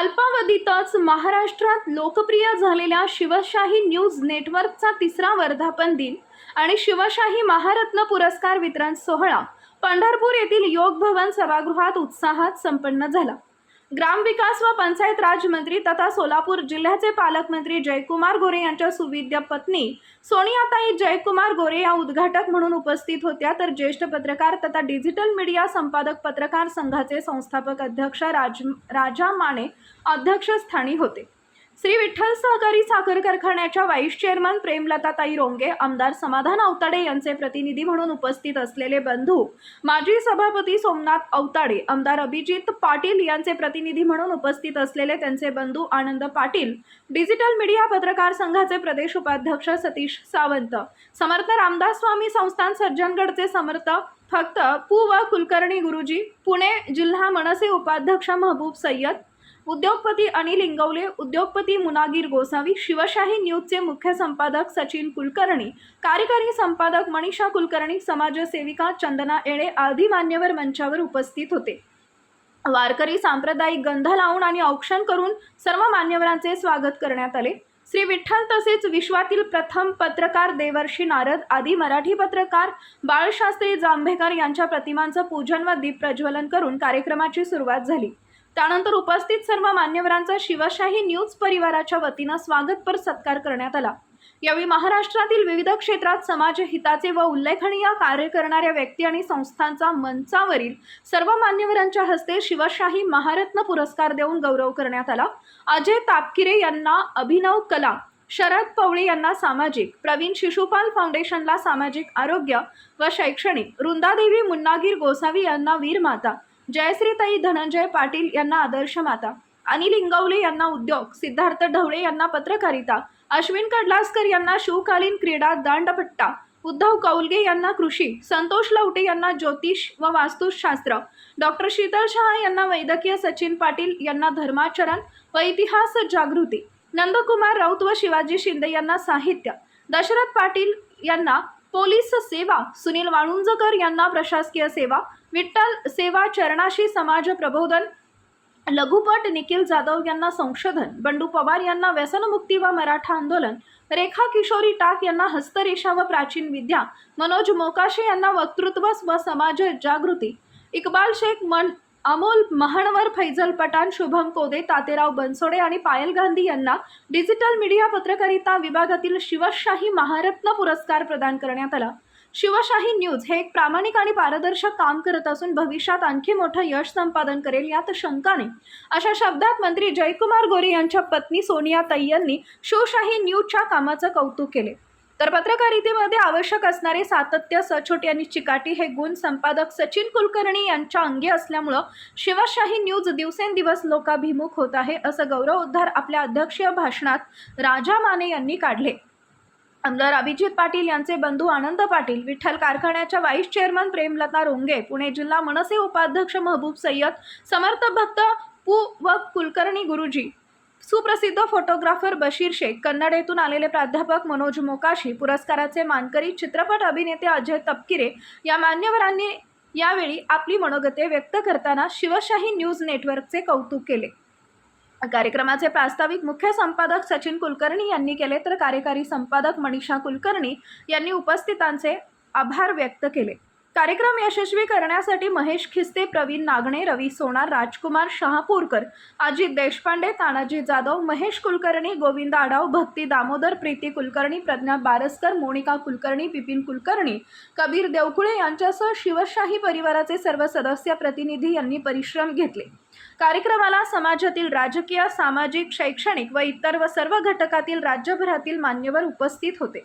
अल्पावधीतच महाराष्ट्रात लोकप्रिय झालेल्या शिवशाही न्यूज नेटवर्कचा तिसरा वर्धापन दिन आणि शिवशाही महारत्न पुरस्कार वितरण सोहळा पंढरपूर येथील योग भवन सभागृहात उत्साहात संपन्न झाला. ग्रामविकास व पंचायत राजमंत्री तथा सोलापूर जिल्ह्याचे पालकमंत्री जयकुमार गोरे यांच्या सुविद्य पत्नी सोनियाताई जयकुमार गोरे या उद्घाटक म्हणून उपस्थित होत्या. तर ज्येष्ठ पत्रकार तथा डिजिटल मीडिया संपादक पत्रकार संघाचे संस्थापक अध्यक्ष राज राजा माने अध्यक्षस्थानी होते. श्री विठ्ठल सहकारी साखर कारखान्याच्या व्हाईस चेअरमन प्रेमलताताई रोंगे आमदार समाधान अवताडे यांचे प्रतिनिधी म्हणून उपस्थित असलेले बंधू माजी सभापती सोमनाथ अवताडे आमदार अभिजित पाटील यांचे प्रतिनिधी म्हणून उपस्थित असलेले त्यांचे बंधू आनंद पाटील डिजिटल मीडिया पत्रकार संघाचे प्रदेश उपाध्यक्ष सतीश सावंत समर्थ रामदास स्वामी संस्थान सज्जनगडचे समर्थ फक्त पु. व कुलकर्णी गुरुजी पुणे जिल्हा मनसे उपाध्यक्ष महबूब सय्यद उद्योगपती अनिल इंगवले उद्योगपती मुनागीर गोसावी शिवशाही न्यूजचे मुख्य संपादक सचिन कुलकर्णी कार्यकारी संपादक मनीषा कुलकर्णी समाजसेविका चंदना येणे आदी मान्यवर मंचावर उपस्थित होते. वारकरी सांप्रदायिक गंध लावून आणि औक्षण करून सर्व मान्यवरांचे स्वागत करण्यात आले. श्री विठ्ठल तसेच विश्वातील प्रथम पत्रकार देवर्षी नारद आदी मराठी पत्रकार बाळशास्त्री जांभेकर यांच्या प्रतिमांचं पूजन व दीप प्रज्वलन करून कार्यक्रमाची सुरुवात झाली. त्यानंतर उपस्थित सर्व मान्यवरांचा शिवशाही न्यूज परिवाराच्या वतीनं स्वागतपर सत्कार करण्यात आला. यावेळी महाराष्ट्रातील विविध क्षेत्रात समाज हिताचे व उल्लेखनीय कार्य करणाऱ्या व्यक्ती आणि संस्थांचा मंचावरील सर्व मान्यवरांच्या हस्ते शिवशाही महारत्न पुरस्कार देऊन गौरव करण्यात आला. अजय तापकिरे यांना अभिनव कला शरद पवळे यांना सामाजिक प्रवीण शिशुपाल फाउंडेशनला सामाजिक आरोग्य व शैक्षणिक रुंदादेवी मुन्नागीर गोसावी यांना वीरमाता जयश्रीताई धनंजय पाटील यांना आदर्श माता अनिल इंगवले यांना उद्योग सिद्धार्थ ढवळे यांना पत्रकारिता अश्विन कडलासकर यांना शिवकालीन क्रीडा दांडपट्टा उद्धव कौलगे यांना कृषी संतोष लवटे यांना ज्योतिष व वास्तुशास्त्र डॉक्टर शीतल शहा यांना वैद्यकीय सचिन पाटील यांना धर्माचरण व इतिहास जागृती नंदकुमार राऊत व शिवाजी शिंदे यांना साहित्य दशरथ पाटील यांना पोलीस सेवा सुनील वाळुंजकर यांना प्रशासकीय सेवा विठ्ठल सेवा चरणाशी समाज प्रबोधन लघुपट निखिल जाधव यांना संशोधन बंडू पवार यांना व्यसनमुक्ती व मराठा आंदोलन रेखा किशोरी टाक यांना हस्तरेषा व प्राचीन विद्या मनोज मोकाशे यांना वक्तृत्व व समाज जागृती इक्बाल शेख मन अमोल महानवर फैजल पठाण शुभम कोदे तातेराव बनसोडे आणि पायल गांधी यांना डिजिटल मीडिया पत्रकारिता विभागातील शिवशाही महारत्न पुरस्कार प्रदान करण्यात आला. शिवशाही न्यूज हे एक प्रामाणिक आणि पारदर्शक काम करत असून भविष्यात आणखी मोठं यश संपादन करेल यात शंका नाही. अशा शब्दात मंत्री जयकुमार गोरे यांच्या पत्नी सोनिया तई यांनी शिवशाही न्यूजच्या कामाचं कौतुक केले. तर पत्रकारितेमध्ये आवश्यक असणारे सातत्य सचोटी आणि चिकाटी हे गुण संपादक सचिन कुलकर्णी यांच्या अंगी असल्यामुळं शिवशाही न्यूज दिवसेंदिवस लोकाभिमुख होत आहे असं गौरवोद्धार आपल्या अध्यक्षीय भाषणात राजा माने यांनी काढले. आमदार अभिजित पाटील यांचे बंधू आनंद पाटील विठ्ठल कारखान्याच्या व्हाईस चेअरमन प्रेमलता रोंगे पुणे जिल्हा मनसे उपाध्यक्ष महबूब सय्यद समर्थ भक्त पु. व कुलकर्णी गुरुजी सुप्रसिद्ध फोटोग्राफर बशीर शेख कन्नड येथून आलेले प्राध्यापक मनोज मोकाशी पुरस्काराचे मानकरी चित्रपट अभिनेते अजय तपकिरे या मान्यवरांनी यावेळी आपली मनोगते व्यक्त करताना शिवशाही न्यूज नेटवर्कचे कौतुक केले. कार्यक्रमाचे प्रास्ताविक मुख्य संपादक सचिन कुलकर्णी यांनी केले तर कार्यकारी संपादक मनीषा कुलकर्णी यांनी उपस्थितांचे आभार व्यक्त केले. कार्यक्रम यशस्वी करण्यासाठी महेश खिस्ते प्रवीण नागणे रवी सोनार राजकुमार शहापूरकर अजित देशपांडे तानाजी जाधव महेश कुलकर्णी गोविंद आडाव भक्ती दामोदर प्रीती कुलकर्णी प्रज्ञा बारसकर मोनिका कुलकर्णी बिपिन कुलकर्णी कबीर देवकुळे यांच्यासह शिवशाही परिवाराचे सर्व सदस्य प्रतिनिधी यांनी परिश्रम घेतले. कार्यक्रमाला समाजातील राजकीय सामाजिक शैक्षणिक व इतर व सर्व घटकातील राज्यभरातील मान्यवर उपस्थित होते.